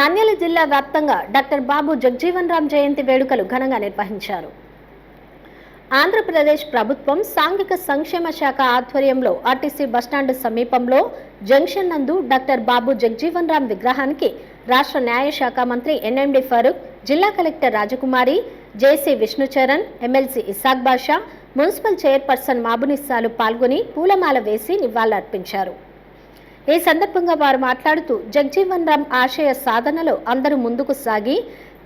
నంద్యాల జిల్లా వ్యాప్తంగా డాక్టర్ బాబు జగ్జీవన్ రామ్ జయంతి వేడుకలు ఘనంగా నిర్వహించారు. ఆంధ్రప్రదేశ్ ప్రభుత్వం సాంఘిక సంక్షేమ శాఖ ఆధ్వర్యంలో ఆర్టీసీ బస్టాండ్ సమీపంలో జంక్షన్ నందు డాక్టర్ బాబు జగ్జీవన్ రామ్ విగ్రహానికి రాష్ట్ర న్యాయశాఖ మంత్రి ఎన్ఎండి ఫరూక్ జిల్లా collector Rajakumari JC Vishnucharan MLC Isaq Basha municipal chairperson మాబునిస్సాలు పాల్గొని పూలమాల వేసి నివాళులర్పించారు. ఈ సందర్భంగా వారు మాట్లాడుతూ జగ్జీవన్ రామ్ ఆశయ సాధనలో అందరూ ముందుకు సాగి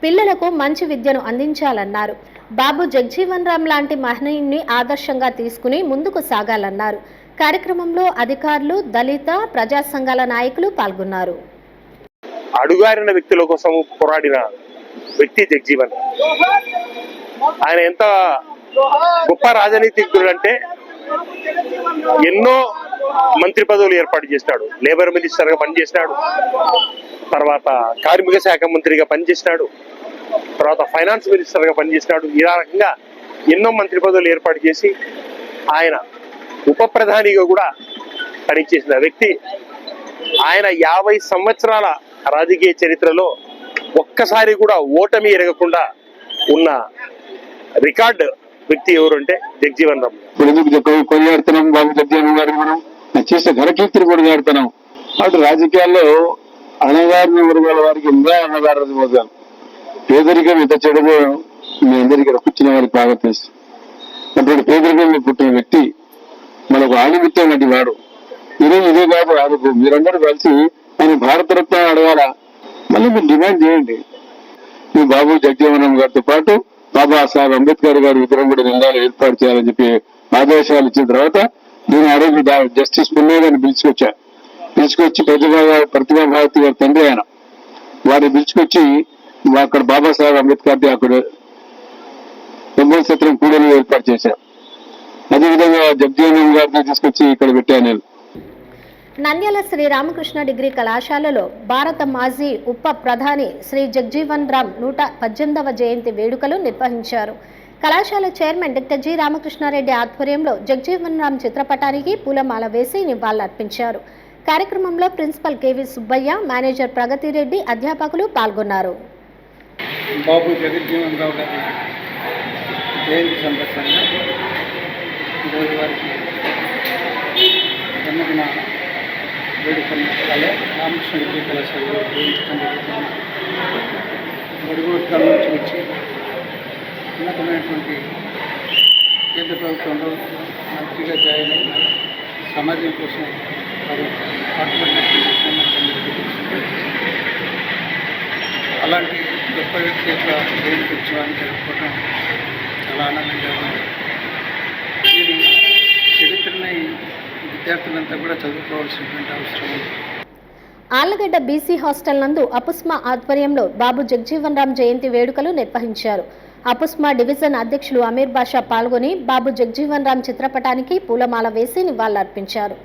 పిల్లలకు మంచి విద్యను అందించాలన్నారు. బాబు జగ్జీవన్ రామ్ లాంటి మహనీయుని ఆదర్శంగా తీసుకుని ముందుకు సాగాలన్నారు. కార్యక్రమంలో అధికారులు దళిత ప్రజా సంఘాల నాయకులు పాల్గొన్నారు. అడుగారిన వ్యక్తుల కోసం పోరాడిన వ్యక్తి జగ్జీవన్ ఆయన ఎంత గొప్ప రాజనీతిజ్ఞుడు అంటే ఎన్నో మంత్రి పదవులు ఏర్పాటు చేసినాడు. లేబర్ మినిస్టర్గా పనిచేసినాడు. తర్వాత కార్మిక శాఖ మంత్రిగా పనిచేసినాడు. తర్వాత ఫైనాన్స్ మినిస్టర్గా పనిచేసినాడు. ఇలా రకంగా ఎన్నో మంత్రి పదవులు ఏర్పాటు చేసి ఆయన ఉప ప్రధానిగా కూడా పనిచేసిన వ్యక్తి. ఆయన యాభై సంవత్సరాల రాజకీయ చరిత్రలో ఒక్కసారి కూడా ఓటమి ఎరగకుండా ఉన్న రికార్డ్ వ్యక్తి ఎవరంటే జగ్జీవన్ రామ్. ఎందుకు కొనియాడుతున్నాం బాబు జగ్జీవన్ గారిని మనం? చేసిన ఘనకీర్తిని కొనియాడుతున్నాం అటు రాజకీయాల్లో అణగారిన వర్గాల వారికి ఇంకా అన్నగారిన పోతాను పేదరికం ఎంత చెడుగో మీ అందరికీ ఇక్కడ కూర్చున్న వారికి బాగా తెలుసు. అటువంటి పేదరికంలో పుట్టిన వ్యక్తి మనకు ఆణిమిత్యం వంటి వాడు. ఈరోజు ఇదే కాదు ఆయనకు మీరందరూ కలిసి ఆయన భారతరత్న అడగాల? మళ్ళీ మీరు డిమాండ్ చేయండి. మీ బాబు జగజీవనం గారితో పాటు బాబాసాహెబ్ అంబేద్కర్ గారి విగ్రహం కూడా నిందాలు ఏర్పాటు చేయాలని చెప్పి ఆదేశాలు ఇచ్చిన తర్వాత నేను ఆ రోజు జస్టిస్ పుల్లయ్య గారిని పిలుచుకొచ్చా. పిలుచుకొచ్చి ప్రతిభా ప్రతిభా భారతి గారి తండ్రి ఆయన. వారిని పిలుచుకొచ్చి అక్కడ బాబాసాహెబ్ అంబేద్కర్ అక్కడ బొమ్మల సత్రం కూడలి ఏర్పాటు చేశారు. అదేవిధంగా జగ్జీవన్ గారిని తీసుకొచ్చి ఇక్కడ పెట్టాను నేను. నంద్యాల శ్రీ రామకృష్ణ డిగ్రీ కళాశాలలో భారత మాజీ ఉప ప్రధాని శ్రీ జగ్జీవన్ రామ్ నూట పద్దెనిమిదవ జయంతి వేడుకలు నిర్వహించారు. కళాశాల చైర్మన్ డాక్టర్ జి రామకృష్ణారెడ్డి ఆధ్వర్యంలో జగజీవన్ రామ్ చిత్రపటానికి పూలమాల వేసి నివాళులర్పించారు. కార్యక్రమంలో principal KV Subbaiah manager Pragathi Reddy అధ్యాపకులు పాల్గొన్నారు. బాబు జగజ్జీవన్ రావు గారి జయంతి సందర్భంగా ఈరోజు వారికి జన్మదిన వేడుకలు రామకృష్ణ విద్యా కళాశాలలో నిర్వహించడం జరుగుతుంది. గడుగు నుంచి వచ్చి ఉన్నతమైనటువంటి కేంద్ర ప్రభుత్వంలో మంత్రిగా జాయిన్ అయిన సమాజం కోసం వారు అలాంటి గొప్ప వ్యక్తి యొక్క జయంతి ఉత్సవాన్ని జరుపుకోవడం చాలా ఆనందంగా ఉంది. ఇది చరిత్రని విద్యార్థులంతా కూడా చదువుకోవాల్సినటువంటి అవసరం ఉంది. ఆళ్ళగడ్డ బీసీ హాస్టల్ నందు అపుస్మా ఆధ్వర్యంలో బాబు జగ్జీవన్ రామ్ జయంతి వేడుకలు నిర్వహించారు. అపుస్మా డివిజన్ అధ్యక్షులు అమీర్ బాషా పాల్గొని బాబు జగ్జీవన్ రామ్ చిత్రపటానికి పూలమాల వేసి నివాళులర్పించారు.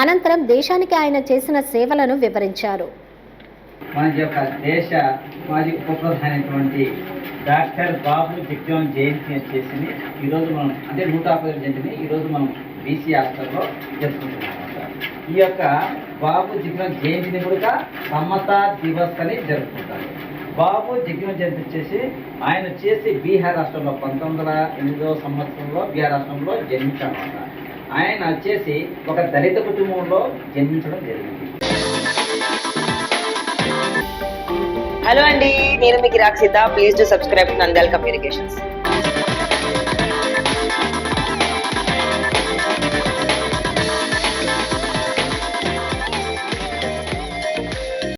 అనంతరం దేశానికి ఆయన చేసిన సేవలను వివరించారు. మన యొక్క దేశ మాజీ ఉప ప్రధాని డాక్టర్ బాబు జగ్జీవన్ జయంతి వచ్చేసి ఈరోజు మనం అంటే నూట యాభై జయంతిని ఈరోజు మనం బీసీ హాస్టల్లో జరుపుకుంటున్నాం. ఈ యొక్క బాబు జగ్జీవన్ జయంతిని కూడా సమతా దివస్ అని జరుపుకుంటారు బాబు జగ్జీవన్ జయంతి వచ్చేసి ఆయన వచ్చేసి బీహార్ రాష్ట్రంలో పంతొమ్మిది వందల ఎనిమిదవ సంవత్సరంలో బీహార్ రాష్ట్రంలో జన్మించాడు ఆయన వచ్చేసి ఒక దళిత కుటుంబంలో జన్మించడం జరిగింది. హలో అండి నేను మీకు Rakshitha please to subscribe Nandyal communications